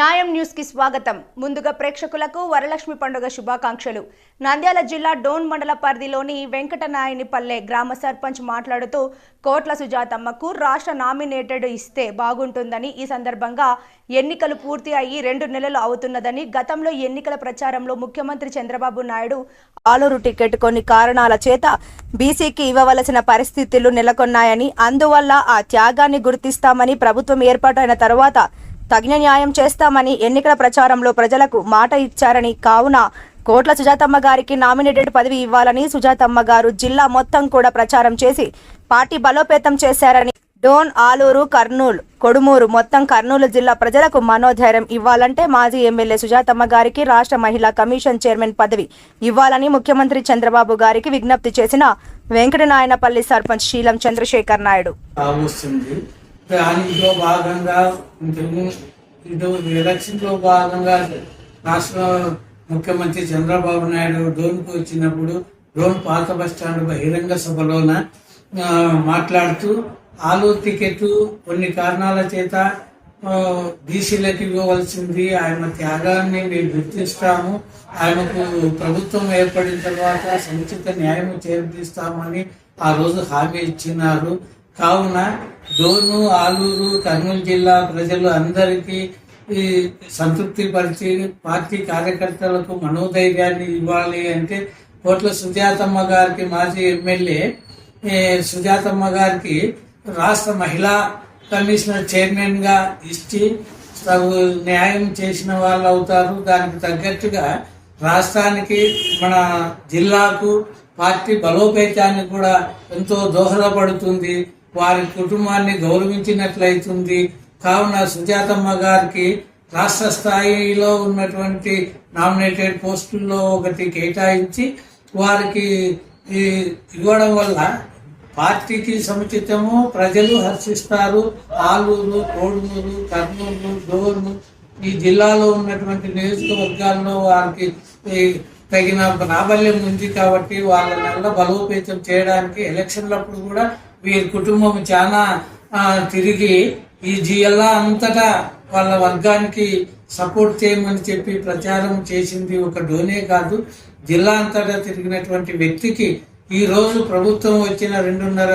న్యాయం న్యూస్కి స్వాగతం. ముందుగా ప్రేక్షకులకు వరలక్ష్మి పండుగ శుభాకాంక్షలు. నంద్యాల జిల్లా డోన్ మండల పరిధిలోని వెంకటనాయనిపల్లె గ్రామ సర్పంచ్ మాట్లాడుతూ కోట్ల సుజాతమ్మకు రాష్ట్ర నామినేటెడ్ ఇస్తే బాగుంటుందని ఈ సందర్భంగా ఎన్నికలు పూర్తి అయ్యి రెండు నెలలు అవుతున్నదని గతంలో ఎన్నికల ప్రచారంలో ముఖ్యమంత్రి చంద్రబాబు నాయుడు ఆలూరు టికెట్ కొన్ని కారణాల చేత బీసీకి ఇవ్వవలసిన పరిస్థితులు నెలకొన్నాయని అందువల్ల ఆ త్యాగాన్ని గుర్తిస్తామని ప్రభుత్వం ఏర్పాటైన తర్వాత తగిన న్యాయం చేస్తామని ఎన్నికల ప్రచారంలో ప్రజలకు మాట ఇచ్చారని కావున కోట్ల సుజాతమ్మ గారికి నామినేటెడ్ పదవి ఇవ్వాలని సుజాతమ్మ గారు జిల్లా మొత్తం కూడా ప్రచారం చేసి పార్టీ బలోపేతం చేశారని డోన్ ఆలూరు కర్నూలు కొడుమూరు మొత్తం కర్నూలు జిల్లా ప్రజలకు మనోధైర్యం ఇవ్వాలంటే మాజీ ఎమ్మెల్యే సుజాతమ్మ గారికి రాష్ట్ర మహిళా కమిషన్ చైర్మన్ పదవి ఇవ్వాలని ముఖ్యమంత్రి చంద్రబాబు గారికి విజ్ఞప్తి చేసిన వెంకటనాయనపల్లి సర్పంచ్ శీలం చంద్రశేఖర్ నాయుడు. దానిలో భాగంగా ఉంటుంది. ఇది భాగంగా రాష్ట్ర ముఖ్యమంత్రి చంద్రబాబు నాయుడు డోన్కు వచ్చినప్పుడు డ్రోన్ పాత బస్ స్టాండ్ బహిరంగ సభలోన మాట్లాడుతూ ఆలూరు టికెట్ కొన్ని కారణాల చేత బీసీలకు ఇవ్వవలసింది ఆయన త్యాగాన్ని మేము గుర్తిస్తాము. ఆయనకు ప్రభుత్వం ఏర్పడిన తర్వాత సముచిత న్యాయం చేర్పిస్తామని ఆ రోజు హామీ ఇచ్చినారు. కావున డోను ఆలూరు కర్నూలు జిల్లా ప్రజలు అందరికీ ఈ సంతృప్తి పరిచి పార్టీ కార్యకర్తలకు మనోధైర్యాన్ని ఇవ్వాలి అంటే కోట్ల సుజాతమ్మ గారికి మాజీ ఎమ్మెల్యే సుజాతమ్మ గారికి రాష్ట్ర మహిళా కమిషనర్ చైర్మన్గా ఇచ్చి తగు న్యాయం చేసిన వాళ్ళు అవుతారు. దానికి తగ్గట్టుగా రాష్ట్రానికి మన జిల్లాకు పార్టీ బలోపేతానికి కూడా ఎంతో దోహదపడుతుంది. వారి కుటుంబాన్ని గౌరవించినట్లయితుంది. కావున సుజాతమ్మ గారికి రాష్ట్ర స్థాయిలో ఉన్నటువంటి నామినేటెడ్ పోస్టుల్లో ఒకటి కేటాయించి వారికి ఇవ్వడం వల్ల పార్టీకి సముచితము ప్రజలు హర్షిస్తారు. ఆలూరు కోడూరు కర్నూలు డోర్ను ఈ జిల్లాలో ఉన్నటువంటి నియోజకవర్గాల్లో వారికి తగిన ప్రాబల్యం ఉంది కాబట్టి వాళ్ళ నెల బలోపేతం చేయడానికి ఎలక్షన్లప్పుడు కూడా వీరి కుటుంబం చాలా తిరిగి ఈ జిల్లా అంతటా వాళ్ళ వర్గానికి సపోర్ట్ చేయమని చెప్పి ప్రచారం చేసింది ఒక డోనే కాదు. జిల్లా అంతటా తిరిగినటువంటి వ్యక్తికి ఈ రోజు ప్రభుత్వం వచ్చిన రెండున్నర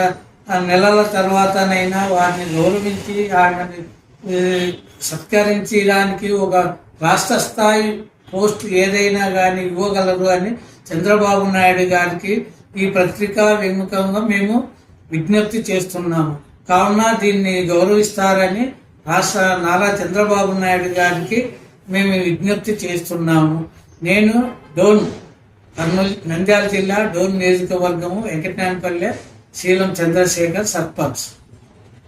నెలల తర్వాతనైనా వారిని గౌరవించి ఆమెని సత్కరించడానికి ఒక రాష్ట్ర స్థాయి పోస్ట్ ఏదైనా కానీ ఇవ్వగలరు అని చంద్రబాబు నాయుడు గారికి ఈ పత్రికా విముఖంగా మేము విజ్ఞప్తి చేస్తున్నాము. కావున దీన్ని గౌరవిస్తారని రాష్ట్ర నారా చంద్రబాబు నాయుడు గారికి మేము విజ్ఞప్తి చేస్తున్నాము. నేను డోన్ కర్నూలు నంద్యాల జిల్లా డోన్ నియోజకవర్గము వెంకటనాయనపల్లె శీలం చంద్రశేఖర్ సర్పంచ్.